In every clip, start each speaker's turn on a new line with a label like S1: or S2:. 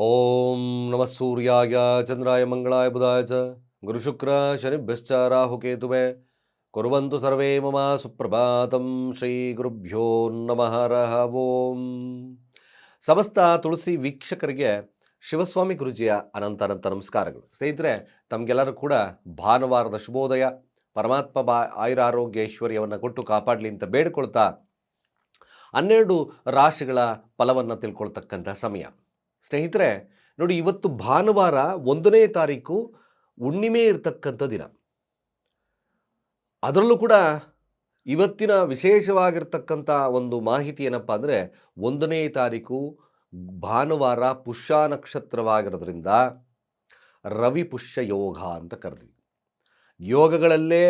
S1: ಓಂ ನಮಃ ಸೂರ್ಯಾಯ, ಚಂದ್ರಾಯ, ಮಂಗಳಾಯ, ಬುಧಾಯ ಚ. ಗುರುಶುಕ್ರ ಶನಿಭ್ಯಶ್ಚ ರಾಹುಕೇತುವೆ ಕುರುವಂತು ಸರ್ವೇ ಮಮ ಸುಪ್ರಭಾತಂ. ಶ್ರೀ ಗುರುಭ್ಯೋ ನಮಃ ರಹ ಓಂ. ಸಮಸ್ತ ತುಳಸಿ ವೀಕ್ಷಕರಿಗೆ ಶಿವಸ್ವಾಮಿ ಗುರುಜಿಯ ಅನಂತ ಅನಂತ ನಮಸ್ಕಾರಗಳು. ಸ್ನೇಹಿತರೆ, ತಮಗೆಲ್ಲರೂ ಕೂಡ ಭಾನುವಾರದ ಶುಭೋದಯ. ಪರಮಾತ್ಮ ಬಾ ಐಶ್ವರ್ಯವನ್ನು ಕೊಟ್ಟು ಕಾಪಾಡಲಿ ಅಂತ ಬೇಡಿಕೊಳ್ತಾ ಹನ್ನೆರಡು ರಾಶಿಗಳ ಫಲವನ್ನು ತಿಳ್ಕೊಳ್ತಕ್ಕಂಥ ಸಮಯ. ಸ್ನೇಹಿತರೆ, ನೋಡಿ ಇವತ್ತು ಭಾನುವಾರ ಒಂದನೇ ತಾರೀಕು ಹುಣ್ಣಿಮೆ ಇರತಕ್ಕಂಥ ದಿನ. ಅದರಲ್ಲೂ ಕೂಡ ಇವತ್ತಿನ ವಿಶೇಷವಾಗಿರ್ತಕ್ಕಂಥ ಒಂದು ಮಾಹಿತಿ ಏನಪ್ಪ ಅಂದರೆ, ಒಂದನೇ ತಾರೀಕು ಭಾನುವಾರ ಪುಷ್ಯ ನಕ್ಷತ್ರವಾಗಿರೋದ್ರಿಂದ ರವಿ ಪುಷ್ಯ ಯೋಗ ಅಂತ ಕರೆದ್ವಿ ಯೋಗಗಳಲ್ಲೇ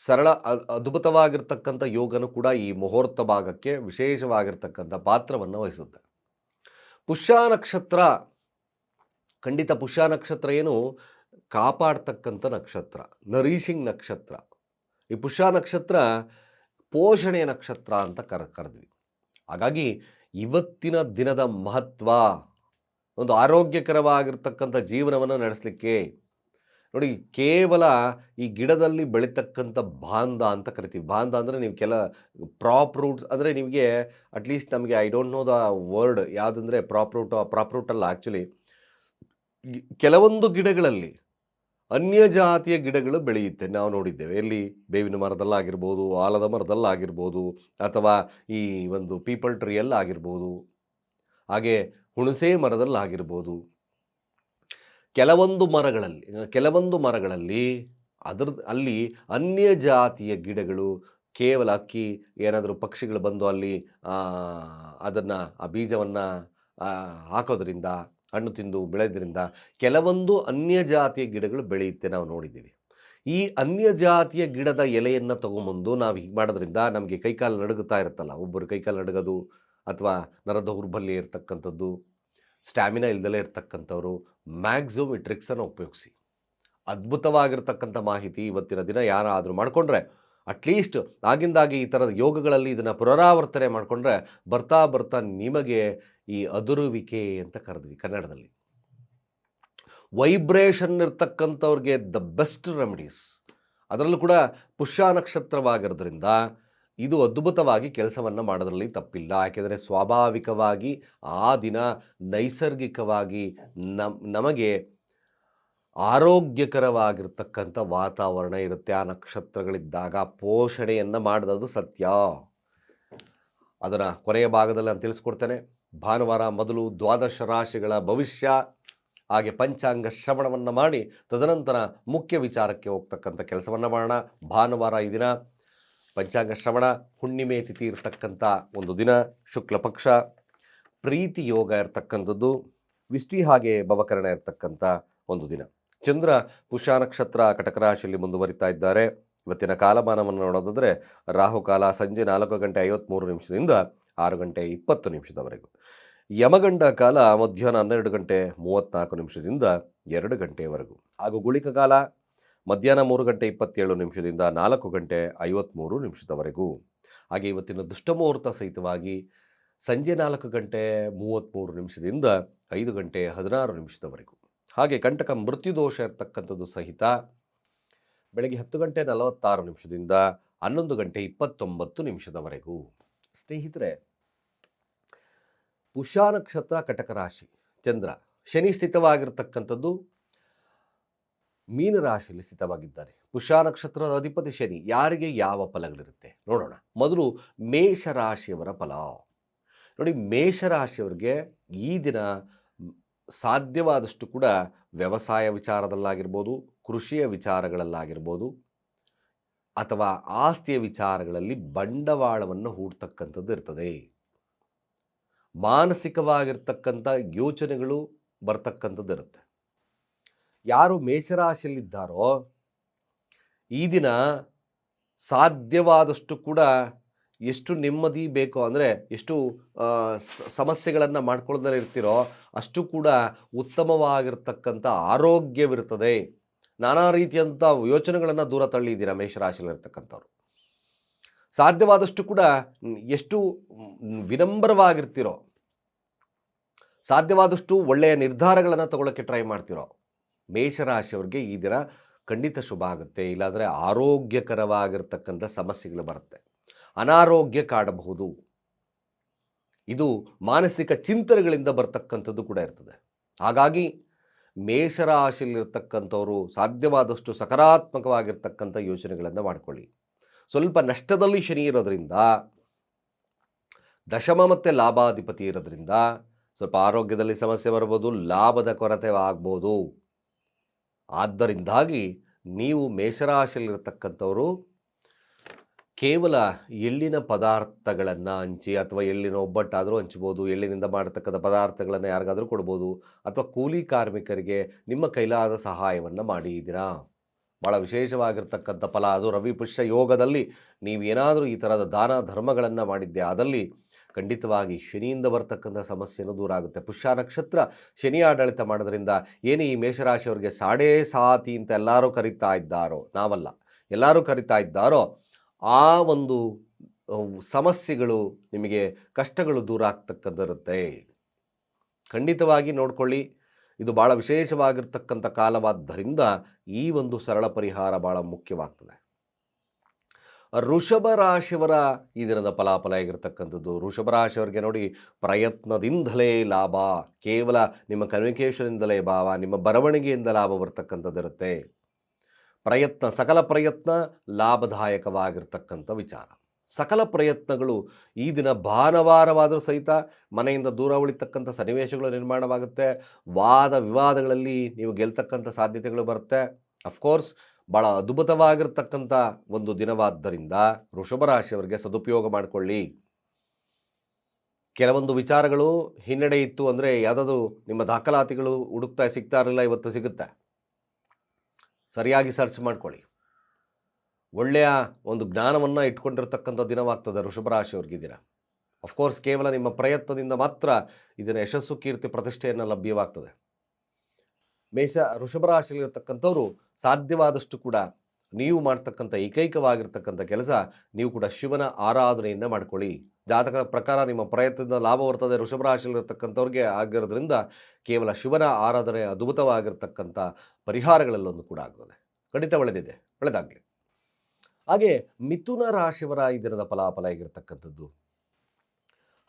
S1: ಸರಳ ಅದ್ಭುತವಾಗಿರ್ತಕ್ಕಂಥ ಯೋಗನೂ ಕೂಡ ಈ ಮುಹೂರ್ತ ಭಾಗಕ್ಕೆ ವಿಶೇಷವಾಗಿರ್ತಕ್ಕಂಥ ಪಾತ್ರವನ್ನು ವಹಿಸುತ್ತೆ. ಪುಷ್ಯ ನಕ್ಷತ್ರ, ಖಂಡಿತ ಪುಷ್ಯ ನಕ್ಷತ್ರ ಏನು? ಕಾಪಾಡ್ತಕ್ಕಂಥ ನಕ್ಷತ್ರ, ನರೀಶಿಂಗ್ ನಕ್ಷತ್ರ. ಈ ಪುಷ್ಯ ನಕ್ಷತ್ರ ಪೋಷಣೆ ನಕ್ಷತ್ರ ಅಂತ ಕರ, ಕರೆದ್ವಿ. ಹಾಗಾಗಿ ಇವತ್ತಿನ ದಿನದ ಮಹತ್ವ, ಒಂದು ಆರೋಗ್ಯಕರವಾಗಿರ್ತಕ್ಕಂಥ ಜೀವನವನ್ನು ನಡೆಸಲಿಕ್ಕೆ ನೋಡಿ, ಕೇವಲ ಈ ಗಿಡದಲ್ಲಿ ಬೆಳೀತಕ್ಕಂಥ ಬಾಂದ ಅಂತ ಕರಿತೀವಿ. ಬಾಂದ ಅಂದರೆ ನೀವು ಕೆಲ ಪ್ರಾಪ್ ರೂಟ್ಸ್ ಅಂದರೆ ನಿಮಗೆ ಅಟ್ಲೀಸ್ಟ್ ನಮಗೆ I don't know the word ಯಾವುದಂದರೆ prop root prop ರೂಟಲ್ಲ ಆ್ಯಕ್ಚುಲಿ ಕೆಲವೊಂದು ಗಿಡಗಳಲ್ಲಿ ಅನ್ಯ ಜಾತಿಯ ಗಿಡಗಳು ಬೆಳೆಯುತ್ತೆ. ನಾವು ನೋಡಿದ್ದೇವೆ. ಎಲ್ಲಿ? ಬೇವಿನ ಮರದಲ್ಲಾಗಿರ್ಬೋದು ಆಲದ ಮರದಲ್ಲಾಗಿರ್ಬೋದು ಅಥವಾ ಈ ಒಂದು ಪೀಪಲ್ ಟ್ರೀಯಲ್ಲಾಗಿರ್ಬೋದು ಹಾಗೆ ಹುಣಸೆ ಮರದಲ್ಲಾಗಿರ್ಬೋದು ಕೆಲವೊಂದು ಮರಗಳಲ್ಲಿ ಕೆಲವೊಂದು ಮರಗಳಲ್ಲಿ ಅದರ, ಅಲ್ಲಿ ಅನ್ಯ ಜಾತಿಯ ಗಿಡಗಳು ಕೇವಲ ಅಕ್ಕಿ, ಏನಾದರೂ ಪಕ್ಷಿಗಳು ಬಂದು ಅಲ್ಲಿ ಅದನ್ನು, ಆ ಬೀಜವನ್ನು ಹಾಕೋದ್ರಿಂದ, ಹಣ್ಣು ತಿಂದು ಬೆಳೆದ್ರಿಂದ ಕೆಲವೊಂದು ಅನ್ಯ ಜಾತಿಯ ಗಿಡಗಳು ಬೆಳೆಯುತ್ತೆ ನಾವು ನೋಡಿದ್ದೀವಿ. ಈ ಅನ್ಯ ಜಾತಿಯ ಗಿಡದ ಎಲೆಯನ್ನು ತೊಗೊಂಬಂದು ನಾವು ಹೀಗೆ ಮಾಡೋದ್ರಿಂದ ನಮಗೆ ಕೈಕಾಲು ನಡುಗುತ್ತಾ ಇರುತ್ತಲ್ಲ, ಒಬ್ಬರು ಕೈಕಾಲು ನಡುಗೋದು, ಅಥವಾ ನರದ ಹುರ್ಬಲ್ಲಿ ಇರ್ತಕ್ಕಂಥದ್ದು, ಸ್ಟ್ಯಾಮಿನಾ ಇಲ್ದಲೇ ಇರ್ತಕ್ಕಂಥವ್ರು ಮ್ಯಾಕ್ಸಿಮಮ್ ಅನ್ನು ಟ್ರಿಕ್ಸನ್ನು ಉಪಯೋಗಿಸಿ. ಅದ್ಭುತವಾಗಿರ್ತಕ್ಕಂಥ ಮಾಹಿತಿ ಇವತ್ತಿನ ದಿನ ಯಾರಾದರೂ ಮಾಡಿಕೊಂಡ್ರೆ ಅಟ್ಲೀಸ್ಟ್ ಆಗಿಂದಾಗಿ ಈ ಥರದ ಯೋಗಗಳಲ್ಲಿ ಇದನ್ನು ಪುನರಾವರ್ತನೆ ಮಾಡಿಕೊಂಡ್ರೆ ಬರ್ತಾ ಬರ್ತಾ ನಿಮಗೆ ಈ ಅದುರುವಿಕೆ ಅಂತ ಕರೆದ್ವಿ ಕನ್ನಡದಲ್ಲಿ. ವೈಬ್ರೇಷನ್ ಇರ್ತಕ್ಕಂಥವ್ರಿಗೆ ದ ಬೆಸ್ಟ್ ರೆಮಿಡೀಸ್ ಅದರಲ್ಲೂ ಕೂಡ ಪುಷ್ಯ ನಕ್ಷತ್ರವಾಗಿರೋದ್ರಿಂದ ಇದು ಅದ್ಭುತವಾಗಿ ಕೆಲಸವನ್ನು ಮಾಡೋದ್ರಲ್ಲಿ ತಪ್ಪಿಲ್ಲ. ಯಾಕೆಂದರೆ ಸ್ವಾಭಾವಿಕವಾಗಿ ಆ ದಿನ ನೈಸರ್ಗಿಕವಾಗಿ ನಮ್, ನಮಗೆ ಆರೋಗ್ಯಕರವಾಗಿರ್ತಕ್ಕಂಥ ವಾತಾವರಣ ಇರುತ್ತೆ. ಆ ನಕ್ಷತ್ರಗಳಿದ್ದಾಗ ಪೋಷಣೆಯನ್ನು ಮಾಡಿದದು ಸತ್ಯ. ಅದರ ಕೊನೆಯ ಭಾಗದಲ್ಲಿ ನಾನು ತಿಳಿಸ್ಕೊಡ್ತೇನೆ. ಭಾನುವಾರ ಮೊದಲು ದ್ವಾದಶ ರಾಶಿಗಳ ಭವಿಷ್ಯ, ಹಾಗೆ ಪಂಚಾಂಗ ಶ್ರವಣವನ್ನು ಮಾಡಿ, ತದನಂತರ ಮುಖ್ಯ ವಿಚಾರಕ್ಕೆ ಹೋಗ್ತಕ್ಕಂಥ ಕೆಲಸವನ್ನು ಮಾಡೋಣ. ಭಾನುವಾರ ಈ ದಿನ ಪಂಚಾಂಗ ಶ್ರವಣ ಹುಣ್ಣಿಮೆ ತಿಥಿ ಇರತಕ್ಕಂಥ ಒಂದು ದಿನ, ಶುಕ್ಲ ಪಕ್ಷ, ಪ್ರೀತಿ ಯೋಗ ಇರತಕ್ಕಂಥದ್ದು ವಿಷ್ಟಿ ಹಾಗೆ ಭವಕರಣ ಇರತಕ್ಕಂಥ ಒಂದು ದಿನ. ಚಂದ್ರ ಪುಷ್ಯ ನಕ್ಷತ್ರ ಕಟಕ ರಾಶಿಯಲ್ಲಿ ಮುಂದುವರಿತಾ ಇದ್ದಾರೆ. ಇವತ್ತಿನ ಕಾಲಮಾನವನ್ನು ನೋಡೋದಾದರೆ ರಾಹುಕಾಲ ಸಂಜೆ ನಾಲ್ಕು ಗಂಟೆ ಐವತ್ತ್ಮೂರು ನಿಮಿಷದಿಂದ ಆರು ಗಂಟೆ ಇಪ್ಪತ್ತು ನಿಮಿಷದವರೆಗೂ. ಯಮಗಂಡ ಕಾಲ ಮಧ್ಯಾಹ್ನ ಹನ್ನೆರಡು ಗಂಟೆ ಮೂವತ್ತ್ನಾಲ್ಕು ನಿಮಿಷದಿಂದ ಎರಡು ಗಂಟೆಯವರೆಗೂ ಹಾಗೂ ಗುಳಿಕ ಕಾಲ ಮಧ್ಯಾಹ್ನ ಮೂರು ಗಂಟೆ ಇಪ್ಪತ್ತೇಳು ನಿಮಿಷದಿಂದ ನಾಲ್ಕು ಗಂಟೆ ಐವತ್ತ್ಮೂರು ನಿಮಿಷದವರೆಗೂ. ಹಾಗೆ ಇವತ್ತಿನ ದುಷ್ಟಮುಹೂರ್ತ ಸಹಿತವಾಗಿ ಸಂಜೆ ನಾಲ್ಕು ಗಂಟೆ ಮೂವತ್ತ್ಮೂರು ನಿಮಿಷದಿಂದ ಐದು ಗಂಟೆ ಹದಿನಾರು ನಿಮಿಷದವರೆಗೂ. ಹಾಗೆ ಕಂಟಕ ಮೃತ್ಯುದೋಷ ಇರ್ತಕ್ಕಂಥದ್ದು ಸಹಿತ ಬೆಳಗ್ಗೆ ಹತ್ತು ಗಂಟೆ ನಲವತ್ತಾರು ನಿಮಿಷದಿಂದ ಹನ್ನೊಂದು ಗಂಟೆ ಇಪ್ಪತ್ತೊಂಬತ್ತು ನಿಮಿಷದವರೆಗೂ. ಸ್ನೇಹಿತರೆ ಪುಷ್ಯ ನಕ್ಷತ್ರ ಕಟಕ ರಾಶಿ ಚಂದ್ರ ಶನಿ ಸ್ಥಿತವಾಗಿರ್ತಕ್ಕಂಥದ್ದು ಮೀನರಾಶಿಯಲ್ಲಿ ಸ್ಥಿತವಾಗಿದ್ದಾರೆ. ಪುಷ್ಯ ನಕ್ಷತ್ರದ ಅಧಿಪತಿ ಶನಿ, ಯಾರಿಗೆ ಯಾವ ಫಲಗಳಿರುತ್ತೆ? ನೋಡೋಣ. ಮೊದಲು ಮೇಷರಾಶಿಯವರ ಫಲ. ನೋಡಿ, ಮೇಷರಾಶಿಯವರಿಗೆ ಈ ದಿನ ಸಾಧ್ಯವಾದಷ್ಟು ಕೂಡ ವ್ಯವಸಾಯ ವಿಚಾರದಲ್ಲಾಗಿರ್ಬೋದು, ಕೃಷಿಯ ವಿಚಾರಗಳಲ್ಲಾಗಿರ್ಬೋದು, ಅಥವಾ ಆಸ್ತಿಯ ವಿಚಾರಗಳಲ್ಲಿ ಬಂಡವಾಳವನ್ನು ಹೂಡ್ತಕ್ಕಂಥದ್ದು ಇರ್ತದೆ. ಮಾನಸಿಕವಾಗಿರ್ತಕ್ಕಂಥ ಯೋಚನೆಗಳು ಬರ್ತಕ್ಕಂಥದ್ದು ಇರುತ್ತೆ. ಯಾರು ಮೇಷರಾಶಿಯಲ್ಲಿದ್ದಾರೋ ಈ ದಿನ ಸಾಧ್ಯವಾದಷ್ಟು ಕೂಡ ಎಷ್ಟು ನೆಮ್ಮದಿ ಬೇಕೋ ಅಂದರೆ ಎಷ್ಟು ಸಮಸ್ಯೆಗಳನ್ನು ಮಾಡ್ಕೊಳ್ಳೋದಲ್ಲಿ ಇರ್ತೀರೋ ಅಷ್ಟು ಕೂಡ ಉತ್ತಮವಾಗಿರ್ತಕ್ಕಂಥ ಆರೋಗ್ಯವಿರುತ್ತದೆ. ನಾನಾ ರೀತಿಯಂಥ ಯೋಚನೆಗಳನ್ನು ದೂರ ತಳ್ಳಿದ್ದೀರಾ ಮೇಷರಾಶಿಯಲ್ಲಿರ್ತಕ್ಕಂಥವ್ರು. ಸಾಧ್ಯವಾದಷ್ಟು ಕೂಡ ಎಷ್ಟು ವಿನಮ್ರವಾಗಿರ್ತಿರೋ, ಸಾಧ್ಯವಾದಷ್ಟು ಒಳ್ಳೆಯ ನಿರ್ಧಾರಗಳನ್ನು ತಗೊಳ್ಳೋಕ್ಕೆ ಟ್ರೈ ಮಾಡ್ತಿರೋ ಮೇಷರಾಶಿಯವ್ರಿಗೆ ಈ ದಿನ ಖಂಡಿತ ಶುಭ ಆಗುತ್ತೆ. ಇಲ್ಲಾಂದರೆ ಆರೋಗ್ಯಕರವಾಗಿರ್ತಕ್ಕಂಥ ಸಮಸ್ಯೆಗಳು ಬರುತ್ತೆ. ಅನಾರೋಗ್ಯ ಕಾಡಬಹುದು. ಇದು ಮಾನಸಿಕ ಚಿಂತನೆಗಳಿಂದ ಬರ್ತಕ್ಕಂಥದ್ದು ಕೂಡ ಇರ್ತದೆ. ಹಾಗಾಗಿ ಮೇಷರಾಶಿಯಲ್ಲಿರ್ತಕ್ಕಂಥವರು ಸಾಧ್ಯವಾದಷ್ಟು ಸಕಾರಾತ್ಮಕವಾಗಿರ್ತಕ್ಕಂಥ ಯೋಚನೆಗಳನ್ನು ಮಾಡಿಕೊಳ್ಳಿ. ಸ್ವಲ್ಪ ನಷ್ಟದಲ್ಲಿ ಶನಿ ಇರೋದ್ರಿಂದ, ದಶಮ ಮತ್ತು ಲಾಭಾಧಿಪತಿ ಇರೋದ್ರಿಂದ ಸ್ವಲ್ಪ ಆರೋಗ್ಯದಲ್ಲಿ ಸಮಸ್ಯೆ ಬರ್ಬೋದು, ಲಾಭದ ಕೊರತೆ ಆಗ್ಬೋದು. ಆದ್ದರಿಂದಾಗಿ ನೀವು ಮೇಷರಾಶಿಯಲ್ಲಿರತಕ್ಕಂಥವರು ಕೇವಲ ಎಳ್ಳಿನ ಪದಾರ್ಥಗಳನ್ನು ಹಂಚಿ ಅಥವಾ ಎಳ್ಳಿನ ಒಬ್ಬಟ್ಟಾದರೂ ಹಂಚ್ಬೋದು, ಎಳ್ಳಿನಿಂದ ಮಾಡತಕ್ಕಂಥ ಪದಾರ್ಥಗಳನ್ನು ಯಾರಿಗಾದರೂ ಕೊಡ್ಬೋದು ಅಥವಾ ಕೂಲಿ ಕಾರ್ಮಿಕರಿಗೆ ನಿಮ್ಮ ಕೈಲಾದ ಸಹಾಯವನ್ನು ಮಾಡಿದ್ದೀರಾ ಭಾಳ ವಿಶೇಷವಾಗಿರ್ತಕ್ಕಂಥ ಫಲ ಅದು ರವಿ ಪುಷ್ಯ ಯೋಗದಲ್ಲಿ ನೀವು ಏನಾದರೂ ಈ ಥರದ ದಾನ ಧರ್ಮಗಳನ್ನು ಮಾಡಿದ್ದೆ, ಆದಲ್ಲಿ ಖಂಡಿತವಾಗಿ ಶನಿಯಿಂದ ಬರ್ತಕ್ಕಂಥ ಸಮಸ್ಯೆನೂ ದೂರ ಆಗುತ್ತೆ. ಪುಷ್ಯ ನಕ್ಷತ್ರ ಶನಿ ಆಡಳಿತ ಮಾಡೋದ್ರಿಂದ ಏನು ಈ ಮೇಷರಾಶಿಯವರಿಗೆ ಸಾಡೇ ಸಾತಿ ಅಂತ ಎಲ್ಲರೂ ಕರಿತಾ ಇದ್ದಾರೋ, ನಾವಲ್ಲ, ಎಲ್ಲರೂ ಕರಿತಾ ಇದ್ದಾರೋ, ಆ ಒಂದು ಸಮಸ್ಯೆಗಳು ನಿಮಗೆ ಕಷ್ಟಗಳು ದೂರ ಆಗ್ತಕ್ಕಂಥದ್ದಿರುತ್ತೆ. ಖಂಡಿತವಾಗಿ ನೋಡ್ಕೊಳ್ಳಿ, ಇದು ಭಾಳ ವಿಶೇಷವಾಗಿರ್ತಕ್ಕಂಥ ಕಾಲವಾದ್ದರಿಂದ ಈ ಒಂದು ಸರಳ ಪರಿಹಾರ ಭಾಳ ಮುಖ್ಯವಾಗ್ತದೆ. ವೃಷಭ ರಾಶಿಯವರ ಈ ದಿನದ ಫಲಾಫಲ ಆಗಿರ್ತಕ್ಕಂಥದ್ದು. ಋಷಭ ರಾಶಿಯವರಿಗೆ ನೋಡಿ ಪ್ರಯತ್ನದಿಂದಲೇ ಲಾಭ, ಕೇವಲ ನಿಮ್ಮ ಕಮ್ಯುನಿಕೇಷನಿಂದಲೇ ಭಾವ, ನಿಮ್ಮ ಬರವಣಿಗೆಯಿಂದ ಲಾಭ ಬರ್ತಕ್ಕಂಥದ್ದಿರುತ್ತೆ ಪ್ರಯತ್ನ, ಸಕಲ ಪ್ರಯತ್ನ ಲಾಭದಾಯಕವಾಗಿರ್ತಕ್ಕಂಥ ವಿಚಾರ. ಸಕಲ ಪ್ರಯತ್ನಗಳು ಈ ದಿನ ಭಾನುವಾರವಾದರೂ ಸಹಿತ ಮನೆಯಿಂದ ದೂರ ಉಳಿತಕ್ಕಂಥ ಸನ್ನಿವೇಶಗಳು ನಿರ್ಮಾಣವಾಗುತ್ತೆ. ವಾದ ವಿವಾದಗಳಲ್ಲಿ ನೀವು ಗೆಲ್ತಕ್ಕಂಥ ಸಾಧ್ಯತೆಗಳು ಬರುತ್ತೆ. ಅಫ್ಕೋರ್ಸ್ ಭಾಳ ಅದ್ಭುತವಾಗಿರ್ತಕ್ಕಂಥ ಒಂದು ದಿನವಾದ್ದರಿಂದ ವೃಷಭ ರಾಶಿಯವರಿಗೆ ಸದುಪಯೋಗ ಮಾಡಿಕೊಳ್ಳಿ. ಕೆಲವೊಂದು ವಿಚಾರಗಳು ಹಿನ್ನಡೆ ಇತ್ತು ಅಂದರೆ ಯಾವುದಾದ್ರು ನಿಮ್ಮ ದಾಖಲಾತಿಗಳು ಹುಡುಕ್ತಾ ಸಿಗ್ತಾ ಇರಲಿಲ್ಲ, ಇವತ್ತು ಸಿಗುತ್ತೆ. ಸರಿಯಾಗಿ ಸರ್ಚ್ ಮಾಡ್ಕೊಳ್ಳಿ. ಒಳ್ಳೆಯ ಒಂದು ಜ್ಞಾನವನ್ನು ಇಟ್ಕೊಂಡಿರ್ತಕ್ಕಂಥ ದಿನವಾಗ್ತದೆ ವೃಷಭ ರಾಶಿಯವ್ರಿಗೆ ಈ ದಿನ. ಅಫ್ಕೋರ್ಸ್ ಕೇವಲ ನಿಮ್ಮ ಪ್ರಯತ್ನದಿಂದ ಮಾತ್ರ ಇದನ್ನು ಯಶಸ್ಸು ಕೀರ್ತಿ ಪ್ರತಿಷ್ಠೆಯನ್ನು ಲಭ್ಯವಾಗ್ತದೆ. ಮೇಷ, ವೃಷಭ ರಾಶಿಯಲ್ಲಿರ್ತಕ್ಕಂಥವ್ರು ಸಾಧ್ಯವಾದಷ್ಟು ಕೂಡ ನೀವು ಮಾಡ್ತಕ್ಕಂಥ ಏಕೈಕವಾಗಿರ್ತಕ್ಕಂಥ ಕೆಲಸ ನೀವು ಕೂಡ ಶಿವನ ಆರಾಧನೆಯನ್ನು ಮಾಡ್ಕೊಳ್ಳಿ. ಜಾತಕದ ಪ್ರಕಾರ ನಿಮ್ಮ ಪ್ರಯತ್ನದಿಂದ ಲಾಭ ಬರ್ತದೆ. ವೃಷಭ ರಾಶಿಯಲ್ಲಿರ್ತಕ್ಕಂಥವ್ರಿಗೆ ಆಗಿರೋದ್ರಿಂದ ಕೇವಲ ಶಿವನ ಆರಾಧನೆ ಅದ್ಭುತವಾಗಿರ್ತಕ್ಕಂಥ ಪರಿಹಾರಗಳಲ್ಲೊಂದು ಕೂಡ ಆಗ್ತದೆ. ಖಂಡಿತ ಒಳ್ಳೆದಿದೆ. ಒಳ್ಳೆದಾಗಲಿ. ಹಾಗೆ ಮಿಥುನ ರಾಶಿಯವರ ಈ ದಿನದ ಫಲಾಫಲ ಆಗಿರ್ತಕ್ಕಂಥದ್ದು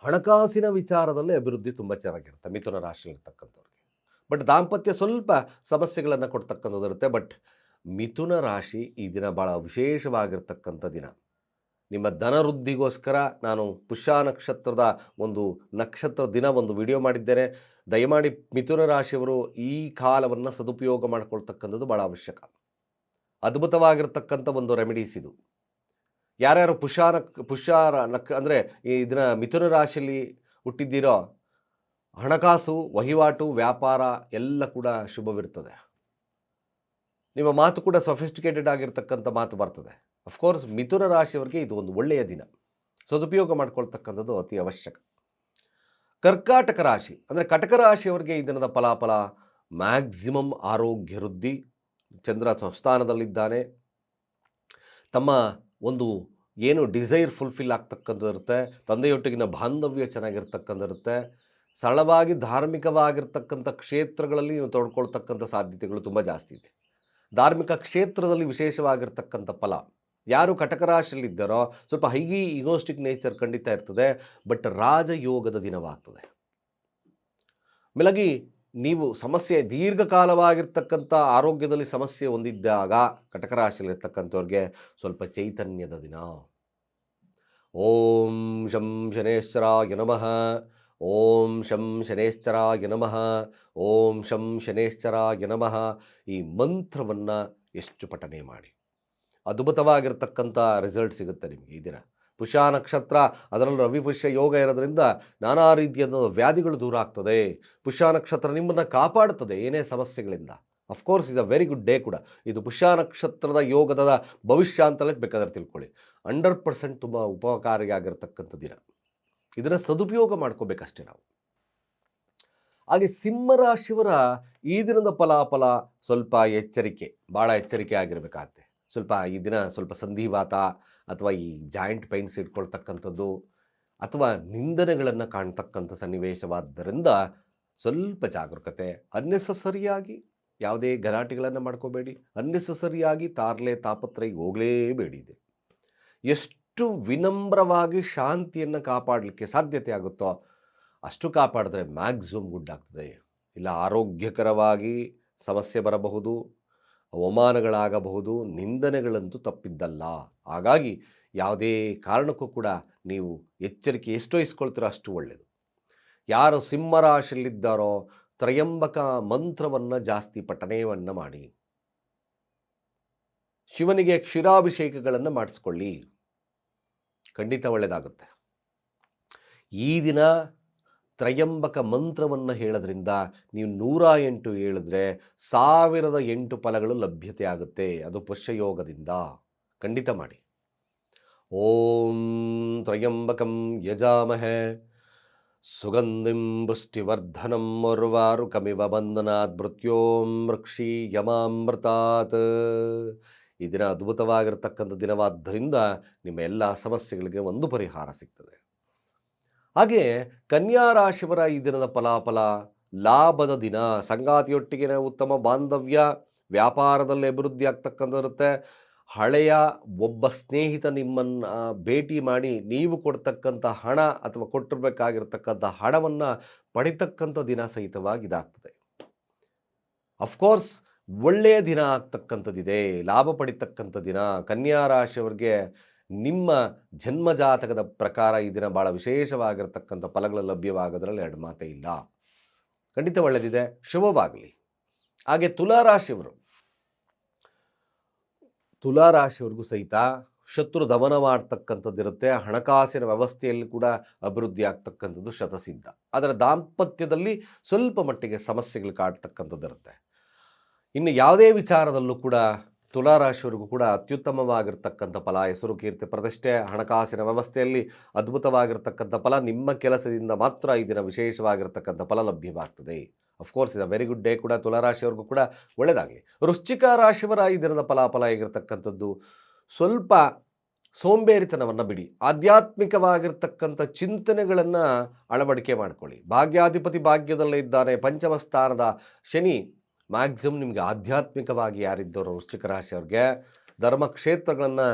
S1: ಹಣಕಾಸಿನ ವಿಚಾರದಲ್ಲಿ ಅಭಿವೃದ್ಧಿ ತುಂಬ ಚೆನ್ನಾಗಿರುತ್ತೆ ಮಿಥುನ ರಾಶಿಯಲ್ಲಿರ್ತಕ್ಕಂಥವ್ರಿಗೆ ಬಟ್ ದಾಂಪತ್ಯ ಸ್ವಲ್ಪ ಸಮಸ್ಯೆಗಳನ್ನು ಕೊಡ್ತಕ್ಕಂಥದ್ದು ಇರುತ್ತೆ. ಬಟ್ ಮಿಥುನ ರಾಶಿ ಈ ದಿನ ಭಾಳ ವಿಶೇಷವಾಗಿರ್ತಕ್ಕಂಥ ದಿನ. ನಿಮ್ಮ ಧನವೃದ್ಧಿಗೋಸ್ಕರ ನಾನು ಪುಷ್ಯ ನಕ್ಷತ್ರದ ಒಂದು ನಕ್ಷತ್ರ ದಿನ ಒಂದು ವಿಡಿಯೋ ಮಾಡಿದ್ದೇನೆ. ದಯಮಾಡಿ ಮಿಥುನ ರಾಶಿಯವರು ಈ ಕಾಲವನ್ನು ಸದುಪಯೋಗ ಮಾಡಿಕೊಳ್ತಕ್ಕಂಥದ್ದು ಭಾಳ ಅವಶ್ಯಕ. ಅದ್ಭುತವಾಗಿರ್ತಕ್ಕಂಥ ಒಂದು ರೆಮಿಡೀಸ್ ಇದು. ಯಾರ್ಯಾರು ಪುಷ್ಯ ನಕ್ ಪುಷ್ಯ ನಕ್ ಅಂದರೆ ಈ ದಿನ ಮಿಥುನ ರಾಶಿಯಲ್ಲಿ ಹುಟ್ಟಿದ್ದೀರೋ ಹಣಕಾಸು, ವಹಿವಾಟು, ವ್ಯಾಪಾರ ಎಲ್ಲ ಕೂಡ ಶುಭವಿರ್ತದೆ. ನಿಮ್ಮ ಮಾತು ಕೂಡ ಸೊಫಿಸ್ಟಿಕೇಟೆಡ್ ಆಗಿರ್ತಕ್ಕಂಥ ಮಾತು ಬರ್ತದೆ. ಅಫ್ಕೋರ್ಸ್ ಮಿಥುನ ರಾಶಿಯವರಿಗೆ ಇದು ಒಂದು ಒಳ್ಳೆಯ ದಿನ. ಸದುಪಯೋಗ ಮಾಡ್ಕೊಳ್ತಕ್ಕಂಥದ್ದು ಅತಿ ಅವಶ್ಯಕ. ಕರ್ಕಾಟಕ ರಾಶಿ, ಅಂದರೆ ಕಟಕ ರಾಶಿಯವರಿಗೆ ಈ ದಿನದ ಫಲಾಫಲ ಮ್ಯಾಕ್ಸಿಮಮ್ ಆರೋಗ್ಯ ವೃದ್ಧಿ, ಚಂದ್ರ ಸ್ವಸ್ಥಾನದಲ್ಲಿದ್ದಾನೆ. ತಮ್ಮ ಒಂದು ಏನು ಡಿಸೈರ್ ಫುಲ್ಫಿಲ್ ಆಗ್ತಕ್ಕಂಥದ್ದಿರುತ್ತೆ, ತಂದೆಯೊಟ್ಟಿಗಿನ ಬಾಂಧವ್ಯ ಚೆನ್ನಾಗಿರ್ತಕ್ಕಂಥದ್ದಿರುತ್ತೆ. ಸರಳವಾಗಿ ಧಾರ್ಮಿಕವಾಗಿರ್ತಕ್ಕಂಥ ಕ್ಷೇತ್ರಗಳಲ್ಲಿ ನೀವು ತೊಡ್ಕೊಳ್ತಕ್ಕಂಥ ಸಾಧ್ಯತೆಗಳು ತುಂಬ ಜಾಸ್ತಿ ಇದೆ. ಧಾರ್ಮಿಕ ಕ್ಷೇತ್ರದಲ್ಲಿ ವಿಶೇಷವಾಗಿರ್ತಕ್ಕಂಥ ಫಲ. ಯಾರು ಕಟಕರಾಶಿಯಲ್ಲಿದ್ದಾರೋ ಸ್ವಲ್ಪ ಹೈಗಿ ಇಗೋಸ್ಟಿಕ್ ನೇಚರ್ ಖಂಡಿತ ಇರ್ತದೆ, ಬಟ್ ರಾಜಯೋಗದ ದಿನವಾಗ್ತದೆ. ಮೇಲಾಗಿ, ನೀವು ಸಮಸ್ಯೆ ದೀರ್ಘಕಾಲವಾಗಿರ್ತಕ್ಕಂಥ ಆರೋಗ್ಯದಲ್ಲಿ ಸಮಸ್ಯೆ ಹೊಂದಿದ್ದಾಗ ಕಟಕರಾಶಿಯಲ್ಲಿರ್ತಕ್ಕಂಥವ್ರಿಗೆ ಸ್ವಲ್ಪ ಚೈತನ್ಯದ ದಿನ. ಓಂ ಶಂ ಶನೇಶ್ವರಾಯ ನಮಃ. ಓಂ ಶಂ ಶನೇಶ್ಚರಾಯ ನಮಃ. ಓಂ ಶಂ ಶನೇಶ್ಚರಾಯ ನಮಃ. ಈ ಮಂತ್ರವನ್ನು ಎಷ್ಟು ಪಠನೆ ಮಾಡಿ. ಅದ್ಭುತವಾಗಿರ್ತಕ್ಕಂಥ ರಿಸಲ್ಟ್ ಸಿಗುತ್ತೆ ನಿಮಗೆ ಈ ದಿನ. ಪುಷ್ಯ ನಕ್ಷತ್ರ, ಅದರಲ್ಲೂ ರವಿಪುಷ್ಯ ಯೋಗ ಇರೋದ್ರಿಂದ ನಾನಾ ರೀತಿಯಾದ ವ್ಯಾಧಿಗಳು ದೂರ ಆಗ್ತದೆ. ಪುಷ್ಯ ನಕ್ಷತ್ರ ನಿಮ್ಮನ್ನು ಕಾಪಾಡುತ್ತದೆ ಏನೇ ಸಮಸ್ಯೆಗಳಿಂದ. Of course is a very good day ಕೂಡ. ಇದು ಪುಷ್ಯ ನಕ್ಷತ್ರದ ಯೋಗದ ಭವಿಷ್ಯ ಅಂತಲೇ ಬೇಕಾದ್ರೆ ತಿಳ್ಕೊಳ್ಳಿ. ಹಂಡ್ರೆಡ್ ಪರ್ಸೆಂಟ್ ತುಂಬ ಉಪಕಾರಿಯಾಗಿರ್ತಕ್ಕಂಥ ದಿನ. ಇದನ್ನು ಸದುಪಯೋಗ ಮಾಡ್ಕೋಬೇಕಷ್ಟೇ ನಾವು. ಹಾಗೆ ಸಿಂಹರಾಶಿಯವರ ಈ ದಿನದ ಫಲಾಫಲ ಸ್ವಲ್ಪ ಎಚ್ಚರಿಕೆ, ಭಾಳ ಎಚ್ಚರಿಕೆ ಆಗಿರಬೇಕಾಗತ್ತೆ. ಸ್ವಲ್ಪ ಈ ದಿನ ಸ್ವಲ್ಪ ಸಂಧಿವಾತ ಅಥವಾ ಈ ಜಾಯಿಂಟ್ ಪೈನ್ಸ್ ಇಟ್ಕೊಳ್ತಕ್ಕಂಥದ್ದು ಅಥವಾ ನಿಂದನೆಗಳನ್ನು ಕಾಣ್ತಕ್ಕಂಥ ಸನ್ನಿವೇಶವಾದ್ದರಿಂದ ಸ್ವಲ್ಪ ಜಾಗರೂಕತೆ, ಅನ್ನೆಸಸರಿಯಾಗಿ ಯಾವುದೇ ಗಲಾಟೆಗಳನ್ನು ಮಾಡ್ಕೋಬೇಡಿ, ಅನ್ನೆಸಸರಿಯಾಗಿ ತಾರಲೆ ತಾಪತ್ರೆಗೆ ಹೋಗಲೇಬೇಡಿ ಇದೆ. ಎಷ್ಟು ವಿನಮ್ರವಾಗಿ ಶಾಂತಿಯನ್ನು ಕಾಪಾಡಲಿಕ್ಕೆ ಸಾಧ್ಯತೆ ಆಗುತ್ತೋ ಅಷ್ಟು ಕಾಪಾಡಿದ್ರೆ ಮ್ಯಾಕ್ಸಿಮಮ್ ಗುಡ್ ಆಗ್ತದೆ. ಇಲ್ಲ ಆರೋಗ್ಯಕರವಾಗಿ ಸಮಸ್ಯೆ ಬರಬಹುದು, ಅವಮಾನಗಳಾಗಬಹುದು, ನಿಂದನೆಗಳಂತೂ ತಪ್ಪಿದ್ದಲ್ಲ. ಹಾಗಾಗಿ ಯಾವುದೇ ಕಾರಣಕ್ಕೂ ಕೂಡ ನೀವು ಎಚ್ಚರಿಕೆ ಎಷ್ಟು ವಹಿಸ್ಕೊಳ್ತೀರೋ ಅಷ್ಟು ಒಳ್ಳೆಯದು ಯಾರು ಸಿಂಹರಾಶಿಯಲ್ಲಿದ್ದಾರೋ ತ್ರಯಂಬಕ ಮಂತ್ರವನ್ನು ಜಾಸ್ತಿ ಪಠಣೆಯನ್ನು ಮಾಡಿ. ಶಿವನಿಗೆ ಕ್ಷೀರಾಭಿಷೇಕಗಳನ್ನು ಮಾಡಿಸ್ಕೊಳ್ಳಿ. ಖಂಡಿತ ಒಳ್ಳೆಯದಾಗುತ್ತೆ ಈ ದಿನ ತ್ರಯಂಬಕ ಮಂತ್ರವನ್ನು ಹೇಳೋದ್ರಿಂದ ನೀವು ನೂರ ಎಂಟು ಹೇಳಿದ್ರೆ ಸಾವಿರದ ಎಂಟು ಫಲಗಳು ಲಭ್ಯತೆ ಆಗುತ್ತೆ. ಅದು ಪುಷ್ಯಯೋಗದಿಂದ. ಖಂಡಿತ ಮಾಡಿ. ಓಂ ತ್ರಯಂಬಕಂ ಯಜಾಮಹೆ. ಸುಗಂಧಿಂ ಪುಷ್ಟಿವರ್ಧನಂ ಉರ್ವಾರುಕಮಿವ ಬಂಧನಾತ್ ಮೃತ್ಯೋಂ ವೃಕ್ಷಿ ಯಮಾಮೃತಾತ್ ಈ ದಿನ ಅದ್ಭುತವಾಗಿರತಕ್ಕಂಥ ದಿನವಾದ್ದರಿಂದ ನಿಮ್ಮ ಎಲ್ಲ ಸಮಸ್ಯೆಗಳಿಗೆ ಒಂದು ಪರಿಹಾರ ಸಿಗ್ತದೆ. ಹಾಗೆ ಕನ್ಯಾ ರಾಶಿಯವರ ಈ ದಿನದ ಫಲಾಫಲ ಲಾಭದ ದಿನ. ಸಂಗಾತಿಯೊಟ್ಟಿಗಿನ ಉತ್ತಮ ಬಾಂಧವ್ಯ, ವ್ಯಾಪಾರದಲ್ಲಿ ಅಭಿವೃದ್ಧಿ ಆಗ್ತಕ್ಕಂಥದ್ದಿರುತ್ತೆ ಹಳೆಯ ಒಬ್ಬ ಸ್ನೇಹಿತ ನಿಮ್ಮನ್ನು ಭೇಟಿ ಮಾಡಿ ನೀವು ಕೊಡ್ತಕ್ಕಂಥ ಹಣ ಅಥವಾ ಕೊಟ್ಟಿರಬೇಕಾಗಿರ್ತಕ್ಕಂಥ ಹಣವನ್ನು ಪಡಿತಕ್ಕಂಥ ದಿನ ಸಹಿತವಾಗಿ ಇದಾಗ್ತದೆ. ಅಫ್ಕೋರ್ಸ್ ಒಳ್ಳೆಯ ದಿನ ಆಗ್ತಕ್ಕಂಥದ್ದಿದೆ, ಲಾಭ ಪಡಿತಕ್ಕಂಥ ದಿನ. ಕನ್ಯಾ ರಾಶಿಯವರಿಗೆ ನಿಮ್ಮ ಜನ್ಮಜಾತಕದ ಪ್ರಕಾರ ಈ ದಿನ ಭಾಳ ವಿಶೇಷವಾಗಿರತಕ್ಕಂಥ ಫಲಗಳು ಲಭ್ಯವಾಗೋದ್ರಲ್ಲಿ ಎರಡು ಮಾತೇ ಇಲ್ಲ. ಖಂಡಿತ ಒಳ್ಳೆಯದಿದೆ ಶುಭವಾಗಲಿ. ಹಾಗೆ ತುಲಾರಾಶಿಯವರು ತುಲಾರಾಶಿಯವ್ರಿಗೂ ಸಹಿತ ಶತ್ರು ದಮನ ಮಾಡ್ತಕ್ಕಂಥದ್ದಿರುತ್ತೆ. ಹಣಕಾಸಿನ ವ್ಯವಸ್ಥೆಯಲ್ಲಿ ಕೂಡ ಅಭಿವೃದ್ಧಿ ಆಗ್ತಕ್ಕಂಥದ್ದು ಶತಸಿದ್ಧ. ಅದರ ದಾಂಪತ್ಯದಲ್ಲಿ ಸ್ವಲ್ಪ ಮಟ್ಟಿಗೆ ಸಮಸ್ಯೆಗಳು ಕಾಡ್ತಕ್ಕಂಥದ್ದಿರುತ್ತೆ. ಇನ್ನು ಯಾವುದೇ ವಿಚಾರದಲ್ಲೂ ಕೂಡ ತುಲಾರಾಶಿಯವರಿಗೂ ಕೂಡ ಅತ್ಯುತ್ತಮವಾಗಿರ್ತಕ್ಕಂಥ ಫಲ, ಹೆಸರು ಕೀರ್ತಿ, ಪ್ರತಿಷ್ಠೆ, ಹಣಕಾಸಿನ ವ್ಯವಸ್ಥೆಯಲ್ಲಿ ಅದ್ಭುತವಾಗಿರ್ತಕ್ಕಂಥ ಫಲ, ನಿಮ್ಮ ಕೆಲಸದಿಂದ ಮಾತ್ರ ಈ ದಿನ ವಿಶೇಷವಾಗಿರ್ತಕ್ಕಂಥ ಫಲ ಲಭ್ಯವಾಗ್ತದೆ. ಅಫ್ಕೋರ್ಸ್ ಇದು ವೆರಿ ಗುಡ್ ಡೇ ಕೂಡ ತುಲಾರಾಶಿಯವ್ರಿಗೂ ಕೂಡ ಒಳ್ಳೆಯದಾಗಲಿ ವೃಶ್ಚಿಕ ರಾಶಿಯವರ ಈ ದಿನದ ಫಲಾಫಲ ಆಗಿರ್ತಕ್ಕಂಥದ್ದು ಸ್ವಲ್ಪ ಸೋಂಬೇರಿತನವನ್ನು ಬಿಡಿ. ಆಧ್ಯಾತ್ಮಿಕವಾಗಿರ್ತಕ್ಕಂಥ ಚಿಂತನೆಗಳನ್ನು ಅಳವಡಿಕೆ ಮಾಡಿಕೊಳ್ಳಿ. ಭಾಗ್ಯಾಧಿಪತಿ ಭಾಗ್ಯದಲ್ಲೇ ಇದ್ದಾನೆ, ಪಂಚಮ ಸ್ಥಾನದ ಶನಿ. ಮ್ಯಾಕ್ಸಿಮಮ್ ನಿಮಗೆ ಆಧ್ಯಾತ್ಮಿಕವಾಗಿ ಯಾರಿದ್ದವರು ವೃಶ್ಚಿಕ ರಾಶಿಯವ್ರಿಗೆ ಧರ್ಮಕ್ಷೇತ್ರಗಳನ್ನು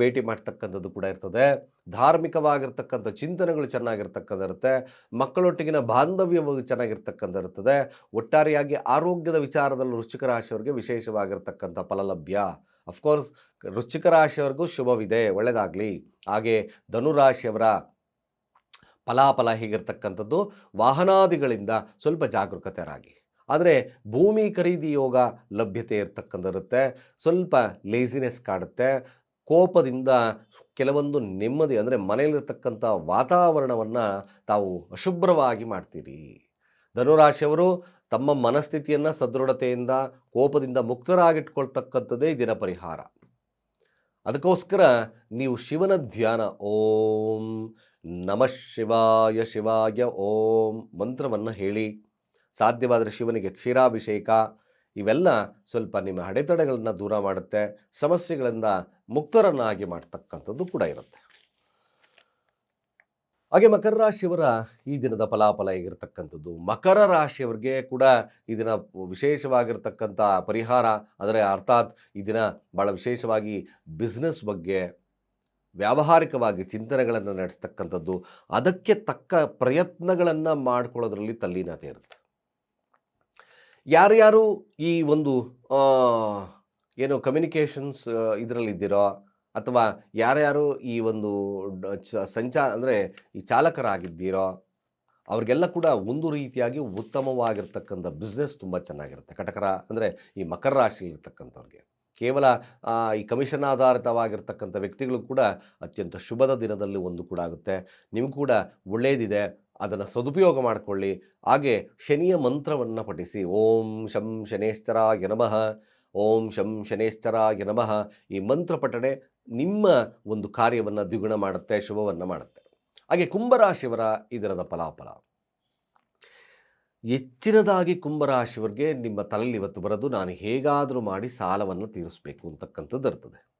S1: ಭೇಟಿ ಮಾಡ್ತಕ್ಕಂಥದ್ದು ಕೂಡ ಇರ್ತದೆ. ಧಾರ್ಮಿಕವಾಗಿರ್ತಕ್ಕಂಥ ಚಿಂತನೆಗಳು ಚೆನ್ನಾಗಿರ್ತಕ್ಕಂಥಿರುತ್ತೆ ಮಕ್ಕಳೊಟ್ಟಿಗಿನ ಬಾಂಧವ್ಯವು ಚೆನ್ನಾಗಿರ್ತಕ್ಕಂಥ ಇರ್ತದೆ. ಒಟ್ಟಾರೆಯಾಗಿ ಆರೋಗ್ಯದ ವಿಚಾರದಲ್ಲಿ ವೃಶ್ಚಿಕ ರಾಶಿಯವರಿಗೆ ವಿಶೇಷವಾಗಿರ್ತಕ್ಕಂಥ ಫಲಲಭ್ಯ. ಅಫ್ಕೋರ್ಸ್ ವೃಶ್ಚಿಕ ರಾಶಿಯವರೆಗೂ ಶುಭವಿದೆ ಒಳ್ಳೆಯದಾಗಲಿ ಹಾಗೆ ಧನುರಾಶಿಯವರ ಫಲಾಫಲ ಹೀಗಿರ್ತಕ್ಕಂಥದ್ದು ವಾಹನಾದಿಗಳಿಂದ ಸ್ವಲ್ಪ ಜಾಗರೂಕತೆರಾಗಿ ಆದರೆ ಭೂಮಿ ಖರೀದಿ ಯೋಗ ಲಭ್ಯತೆ ಇರ್ತಕ್ಕಂಥಿರುತ್ತೆ ಸ್ವಲ್ಪ ಲೇಸಿನೆಸ್ ಕಾಡುತ್ತೆ. ಕೋಪದಿಂದ ಕೆಲವೊಂದು ನೆಮ್ಮದಿ ಅಂದರೆ ಮನೆಯಲ್ಲಿರ್ತಕ್ಕಂಥ ವಾತಾವರಣವನ್ನು ತಾವು ಅಶುಭ್ರವಾಗಿ ಮಾಡ್ತೀರಿ. ಧನುರಾಶಿಯವರು ತಮ್ಮ ಮನಸ್ಥಿತಿಯನ್ನು ಸದೃಢತೆಯಿಂದ, ಕೋಪದಿಂದ ಮುಕ್ತರಾಗಿಟ್ಕೊಳ್ತಕ್ಕಂಥದ್ದೇ ದಿನ ಪರಿಹಾರ. ಅದಕ್ಕೋಸ್ಕರ ನೀವು ಶಿವನ ಧ್ಯಾನ ಓಂ ನಮಃ ಶಿವಾಯ ಶಿವಾಯ ಓಂ ಮಂತ್ರವನ್ನು ಹೇಳಿ. ಸಾಧ್ಯವಾದರೆ ಶಿವನಿಗೆ ಕ್ಷೀರಾಭಿಷೇಕ, ಇವೆಲ್ಲ ಸ್ವಲ್ಪ ನಿಮ್ಮ ಅಡೆತಡೆಗಳನ್ನು ದೂರ ಮಾಡುತ್ತೆ, ಸಮಸ್ಯೆಗಳಿಂದ ಮುಕ್ತರನ್ನಾಗಿ ಮಾಡ್ತಕ್ಕಂಥದ್ದು ಕೂಡ ಇರುತ್ತೆ. ಹಾಗೆ ಮಕರ ರಾಶಿಯವರ ಈ ದಿನದ ಫಲಾಫಲ ಹೇಗಿರ್ತಕ್ಕಂಥದ್ದು? ಮಕರ ರಾಶಿಯವರಿಗೆ ಕೂಡ ಈ ದಿನ ವಿಶೇಷವಾಗಿರ್ತಕ್ಕಂಥ ಪರಿಹಾರ, ಅಂದರೆ ಅರ್ಥಾತ್ ಈ ದಿನ ಭಾಳ ವಿಶೇಷವಾಗಿ ಬಿಸ್ನೆಸ್ ಬಗ್ಗೆ ವ್ಯಾವಹಾರಿಕವಾಗಿ ಚಿಂತನೆಗಳನ್ನು ನಡೆಸ್ತಕ್ಕಂಥದ್ದು, ಅದಕ್ಕೆ ತಕ್ಕ ಪ್ರಯತ್ನಗಳನ್ನು ಮಾಡ್ಕೊಳ್ಳೋದ್ರಲ್ಲಿ ತಲ್ಲೀನತೆ ಇರುತ್ತೆ. ಯಾರ್ಯಾರು ಈ ಒಂದು ಏನು ಕಮ್ಯುನಿಕೇಷನ್ಸ್ ಇದರಲ್ಲಿದ್ದೀರೋ ಅಥವಾ ಯಾರ್ಯಾರು ಈ ಒಂದು ಸಂಚಾ, ಅಂದರೆ ಈ ಚಾಲಕರಾಗಿದ್ದೀರೋ ಅವ್ರಿಗೆಲ್ಲ ಕೂಡ ಒಂದು ರೀತಿಯಾಗಿ ಉತ್ತಮವಾಗಿರ್ತಕ್ಕಂಥ ಬಿಸ್ನೆಸ್ ತುಂಬ ಚೆನ್ನಾಗಿರುತ್ತೆ. ಕಟಕರ ಅಂದರೆ ಈ ಮಕರ ರಾಶಿಯಲ್ಲಿರ್ತಕ್ಕಂಥವ್ರಿಗೆ. ಕೇವಲ ಈ ಕಮಿಷನ್ ಆಧಾರಿತವಾಗಿರ್ತಕ್ಕಂಥ ವ್ಯಕ್ತಿಗಳು ಕೂಡ ಅತ್ಯಂತ ಶುಭದ ದಿನದಲ್ಲಿ ಒಂದು ಕೂಡ ಆಗುತ್ತೆ. ನಿಮಗೂ ಕೂಡ ಒಳ್ಳೆಯದಿದೆ ಅದನ್ನು ಸದುಪಯೋಗ ಮಾಡಿಕೊಳ್ಳಿ. ಹಾಗೆ ಶನಿಯ ಮಂತ್ರವನ್ನು ಪಠಿಸಿ. ಓಂ ಶಂ ಶನೇಶ್ಚರ ನಮಃ. ಓಂ ಶಂ ಶನೇಶ್ಚರ ನಮಃ. ಈ ಮಂತ್ರ ಪಠಣೆ ನಿಮ್ಮ ಒಂದು ಕಾರ್ಯವನ್ನು ದ್ವಿಗುಣ ಮಾಡುತ್ತೆ, ಶುಭವನ್ನು ಮಾಡುತ್ತೆ. ಹಾಗೆ ಕುಂಭರಾಶಿಯವರ ಇದರದ ಫಲಾಫಲ. ಹೆಚ್ಚಿನದಾಗಿ ಕುಂಭರಾಶಿಯವರಿಗೆ ನಿಮ್ಮ ತಲೆಯಲ್ಲಿ ಇವತ್ತು ಬರೋದು ನಾನು ಹೇಗಾದರೂ ಮಾಡಿ ಸಾಲವನ್ನು ತೀರಿಸಬೇಕು ಅಂತಕ್ಕಂಥದ್ದು ಇರ್ತದೆ.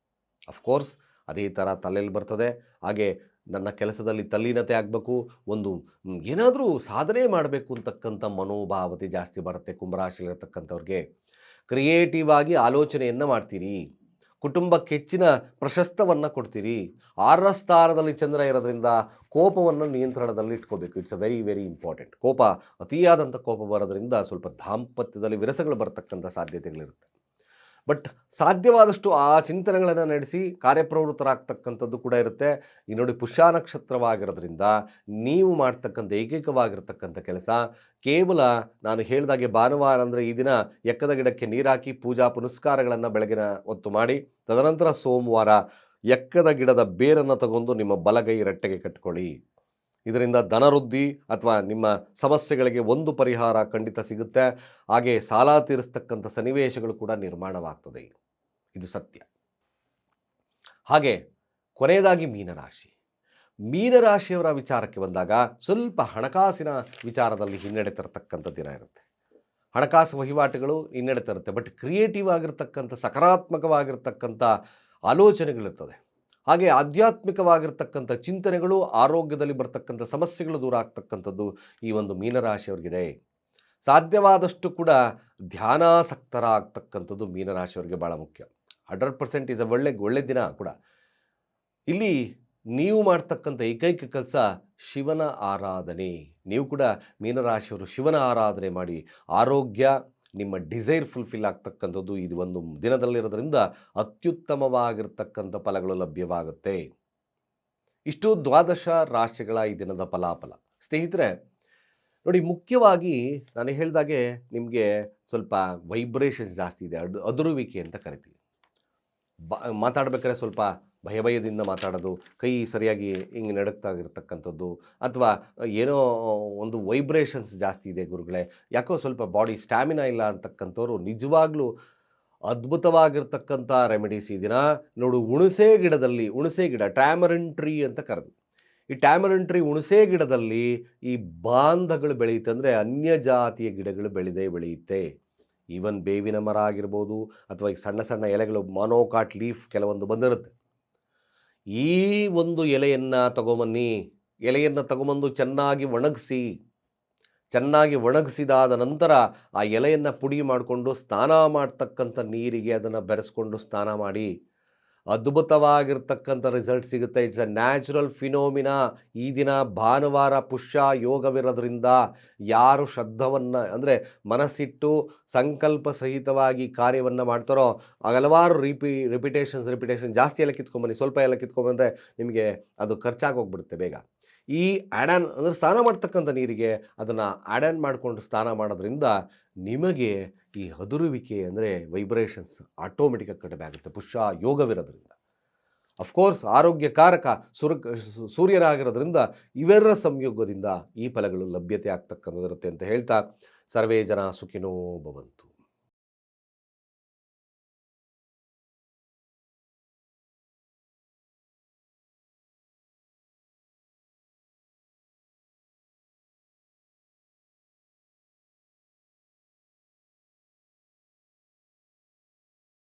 S1: ಅಫ್ಕೋರ್ಸ್ ಅದೇ ಥರ ತಲೆಯಲ್ಲಿ ಬರ್ತದೆ. ಹಾಗೆ ನನ್ನ ಕೆಲಸದಲ್ಲಿ ತಲ್ಲೀನತೆ ಆಗಬೇಕು, ಒಂದು ಏನಾದರೂ ಸಾಧನೆ ಮಾಡಬೇಕು ಅಂತಕ್ಕಂಥ ಮನೋಭಾವತೆ ಜಾಸ್ತಿ ಬರುತ್ತೆ ಕುಂಭರಾಶಿಲಿರತಕ್ಕಂಥವ್ರಿಗೆ ಕ್ರಿಯೇಟಿವ್ ಆಗಿ ಆಲೋಚನೆಯನ್ನು ಮಾಡ್ತೀರಿ. ಕುಟುಂಬಕ್ಕೆ ಹೆಚ್ಚಿನ ಪ್ರಶಸ್ತವನ್ನು ಕೊಡ್ತೀರಿ. ಆರರ ಸ್ಥಾನದಲ್ಲಿ ಚಂದ್ರ ಇರೋದ್ರಿಂದ ಕೋಪವನ್ನು ನಿಯಂತ್ರಣದಲ್ಲಿ ಇಟ್ಕೋಬೇಕು. It's a very very important ಕೋಪ ಅತಿಯಾದಂಥ ಕೋಪ ಬರೋದ್ರಿಂದ ಸ್ವಲ್ಪ ದಾಂಪತ್ಯದಲ್ಲಿ ವಿರಸಗಳು ಬರತಕ್ಕಂಥ ಸಾಧ್ಯತೆಗಳಿರುತ್ತೆ. ಬಟ್ ಸಾಧ್ಯವಾದಷ್ಟು ಆ ಚಿಂತನೆಗಳನ್ನು ನಡೆಸಿ ಕಾರ್ಯಪ್ರವೃತ್ತರಾಗ್ತಕ್ಕಂಥದ್ದು ಕೂಡ ಇರುತ್ತೆ. ಈ ನೋಡಿ ಪುಷ್ಯ ನಕ್ಷತ್ರವಾಗಿರೋದ್ರಿಂದ ನೀವು ಮಾಡ್ತಕ್ಕಂಥ ಏಕೈಕವಾಗಿರ್ತಕ್ಕಂಥ ಕೆಲಸ. ಕೇವಲ ನಾನು ಹೇಳಿದಾಗೆ ಭಾನುವಾರ ಅಂದರೆ ಈ ದಿನ ಎಕ್ಕದ ಗಿಡಕ್ಕೆ ನೀರಾಕಿ ಪೂಜಾ ಪುನಸ್ಕಾರಗಳನ್ನು ಬೆಳಗಿನ ಹೊತ್ತು ಮಾಡಿ, ತದನಂತರ ಸೋಮವಾರ ಎಕ್ಕದ ಗಿಡದ ಬೇರನ್ನು ತಗೊಂಡು ನಿಮ್ಮ ಬಲಗೈ ರಟ್ಟೆಗೆ ಕಟ್ಕೊಳ್ಳಿ. ಇದರಿಂದ ಧನವೃದ್ಧಿ ಅಥವಾ ನಿಮ್ಮ ಸಮಸ್ಯೆಗಳಿಗೆ ಒಂದು ಪರಿಹಾರ ಖಂಡಿತ ಸಿಗುತ್ತೆ. ಹಾಗೆ ಸಾಲ ತೀರಿಸ್ತಕ್ಕಂಥ ಸನ್ನಿವೇಶಗಳು ಕೂಡ ನಿರ್ಮಾಣವಾಗ್ತದೆ. ಇದು ಸತ್ಯ. ಹಾಗೆ ಕೊನೆಯದಾಗಿ ಮೀನರಾಶಿ. ಮೀನರಾಶಿಯವರ ವಿಚಾರಕ್ಕೆ ಬಂದಾಗ ಸ್ವಲ್ಪ ಹಣಕಾಸಿನ ವಿಚಾರದಲ್ಲಿ ಹಿನ್ನಡೆ ತರತಕ್ಕಂಥ ದಿನ ಇರುತ್ತೆ. ಹಣಕಾಸು ವಹಿವಾಟುಗಳು ಹಿನ್ನಡೆ ತರುತ್ತೆ. ಬಟ್ ಕ್ರಿಯೇಟಿವ್ ಆಗಿರ್ತಕ್ಕಂಥ, ಸಕಾರಾತ್ಮಕವಾಗಿರ್ತಕ್ಕಂಥ ಆಲೋಚನೆಗಳಿರ್ತದೆ. ಹಾಗೆ ಆಧ್ಯಾತ್ಮಿಕವಾಗಿರ್ತಕ್ಕಂಥ ಚಿಂತನೆಗಳು, ಆರೋಗ್ಯದಲ್ಲಿ ಬರ್ತಕ್ಕಂಥ ಸಮಸ್ಯೆಗಳು ದೂರ ಆಗ್ತಕ್ಕಂಥದ್ದು ಈ ಒಂದು ಮೀನರಾಶಿಯವರಿಗಿದೆ. ಸಾಧ್ಯವಾದಷ್ಟು ಕೂಡ ಧ್ಯಾನಾಸಕ್ತರ ಆಗ್ತಕ್ಕಂಥದ್ದು ಮೀನರಾಶಿಯವರಿಗೆ ಭಾಳ ಮುಖ್ಯ. ಹಂಡ್ರೆಡ್ ಪರ್ಸೆಂಟ್ ಈಸ್ ಅ ಒಳ್ಳೆ ಒಳ್ಳೆ ದಿನ ಕೂಡ. ಇಲ್ಲಿ ನೀವು ಮಾಡ್ತಕ್ಕಂಥ ಏಕೈಕ ಕೆಲಸ ಶಿವನ ಆರಾಧನೆ. ನೀವು ಕೂಡ ಮೀನರಾಶಿಯವರು ಶಿವನ ಆರಾಧನೆ ಮಾಡಿ ಆರೋಗ್ಯ ನಿಮ್ಮ ಡಿಸೈರ್ ಫುಲ್ಫಿಲ್ ಆಗ್ತಕ್ಕಂಥದ್ದು ಇದು ಒಂದು ದಿನದಲ್ಲಿರೋದ್ರಿಂದ ಅತ್ಯುತ್ತಮವಾಗಿರ್ತಕ್ಕಂಥ ಫಲಗಳು ಲಭ್ಯವಾಗುತ್ತೆ. ಇಷ್ಟು ದ್ವಾದಶ ರಾಶಿಗಳ ಈ ದಿನದ ಫಲಾಫಲ. ಸ್ನೇಹಿತರೆ, ನೋಡಿ ಮುಖ್ಯವಾಗಿ ನಾನು ಹೇಳಿದಾಗೆ ನಿಮಗೆ ಸ್ವಲ್ಪ ವೈಬ್ರೇಷನ್ಸ್ ಜಾಸ್ತಿ ಇದೆ, ಅದು, ಅದುರುವಿಕೆ ಅಂತ ಕರಿತೀವಿ. ಬ, ಮಾತಾಡ್ಬೇಕಾದ್ರೆ ಸ್ವಲ್ಪ ಭಯ ಭಯದಿಂದ ಮಾತಾಡೋದು, ಕೈ ಸರಿಯಾಗಿ ಹಿಂಗೆ ನಡುಕ್ತಾ ಇರತಕ್ಕಂಥದ್ದು ಅಥವಾ ಏನೋ ಒಂದು ವೈಬ್ರೇಷನ್ಸ್ ಜಾಸ್ತಿ ಇದೆ ಗುರುಗಳೇ, ಯಾಕೋ ಸ್ವಲ್ಪ ಬಾಡಿ ಸ್ಟ್ಯಾಮಿನಾ ಇಲ್ಲ ಅಂತಕ್ಕಂಥವ್ರು ನಿಜವಾಗ್ಲೂ ಅದ್ಭುತವಾಗಿರ್ತಕ್ಕಂಥ ರೆಮಿಡೀಸ್ ದಿನ ನೋಡು ಹುಣಸೆ ಗಿಡದಲ್ಲಿ, ಹುಣಸೆ ಗಿಡ ಟ್ಯಾಮರಿನ್ ಟ್ರೀ ಅಂತ ಕರೆದು ಈ ಟ್ಯಾಮರಿನ್ ಟ್ರೀ ಹುಣಸೆ ಗಿಡದಲ್ಲಿ ಈ ಬಾಂಧಗಳು ಬೆಳೆಯುತ್ತೆ ಅಂದರೆ ಅನ್ಯ ಜಾತಿಯ ಗಿಡಗಳು ಬೆಳೆದೇ ಬೆಳೆಯುತ್ತೆ. ಈವನ್ ಬೇವಿನ ಮರ ಆಗಿರ್ಬೋದು ಅಥವಾ ಈ ಸಣ್ಣ ಸಣ್ಣ ಎಲೆಗಳು ಮೊನೋಕಾಟ್ ಲೀಫ್ ಕೆಲವೊಂದು ಬಂದಿರುತ್ತೆ. ಈ ಒಂದು ಎಲೆಯನ್ನು ತಗೊಂಬನ್ನಿ. ಎಲೆಯನ್ನು ತಗೊಂಬಂದು ಚೆನ್ನಾಗಿ ಒಣಗಿಸಿ, ಚೆನ್ನಾಗಿ ಒಣಗಿಸಿದಾದ ನಂತರ ಆ ಎಲೆಯನ್ನು ಪುಡಿ ಮಾಡಿಕೊಂಡು ಸ್ನಾನ ಮಾಡ್ತಕ್ಕಂಥ ನೀರಿಗೆ ಅದನ್ನು ಬೆರೆಸ್ಕೊಂಡು ಸ್ನಾನ ಮಾಡಿ. ಅದ್ಭುತವಾಗಿರ್ತಕ್ಕಂಥ ರಿಸಲ್ಟ್ ಸಿಗುತ್ತೆ. ಇಟ್ಸ್ ಅ ನ್ಯಾಚುರಲ್ ಫಿನೋಮಿನಾ ಈ ದಿನ ಭಾನುವಾರ ಪುಷ್ಯ ಯೋಗವಿರೋದ್ರಿಂದ ಯಾರು ಶ್ರದ್ಧವನ್ನು, ಅಂದರೆ ಮನಸ್ಸಿಟ್ಟು ಸಂಕಲ್ಪ ಸಹಿತವಾಗಿ ಕಾರ್ಯವನ್ನು ಮಾಡ್ತಾರೋ, ಹಲವಾರು ರಿಪಿ ರಿಪಿಟೇಷನ್ಸ್ ರಿಪಿಟೇಷನ್ ಜಾಸ್ತಿ ಎಲ್ಲ ಕಿತ್ಕೊಂಬನ್ನಿ ಸ್ವಲ್ಪ ಎಲ್ಲ ಕಿತ್ಕೊಂಬಂದರೆ ನಿಮಗೆ ಅದು ಖರ್ಚಾಗಿ ಹೋಗ್ಬಿಡುತ್ತೆ ಬೇಗ. ಈ ಆ್ಯಡನ್ ಅಂದರೆ ಸ್ನಾನ ಮಾಡ್ತಕ್ಕಂಥ ನೀರಿಗೆ ಅದನ್ನು ಆ್ಯಡನ್ ಮಾಡಿಕೊಂಡು ಸ್ನಾನ ಮಾಡೋದ್ರಿಂದ ನಿಮಗೆ ಈ ಹದುರುವಿಕೆ ಅಂದರೆ ವೈಬ್ರೇಷನ್ಸ್ ಆಟೋಮೆಟಿಕಾಗಿ ಕಡಿಮೆ ಆಗುತ್ತೆ, ಪುಷ್ಯ ಯೋಗವಿರೋದ್ರಿಂದ. ಅಫ್ಕೋರ್ಸ್ ಆರೋಗ್ಯಕಾರಕ ಸುರ ಸೂರ್ಯನಾಗಿರೋದ್ರಿಂದ ಇವೆರರ ಸಂಯೋಗದಿಂದ ಈ ಫಲಗಳು ಲಭ್ಯತೆ ಆಗ್ತಕ್ಕಂಥದ್ದಿರುತ್ತೆ ಅಂತ ಹೇಳ್ತಾ, ಸರ್ವೇ ಜನ ಸುಖಿನೋ ಭವಂತು.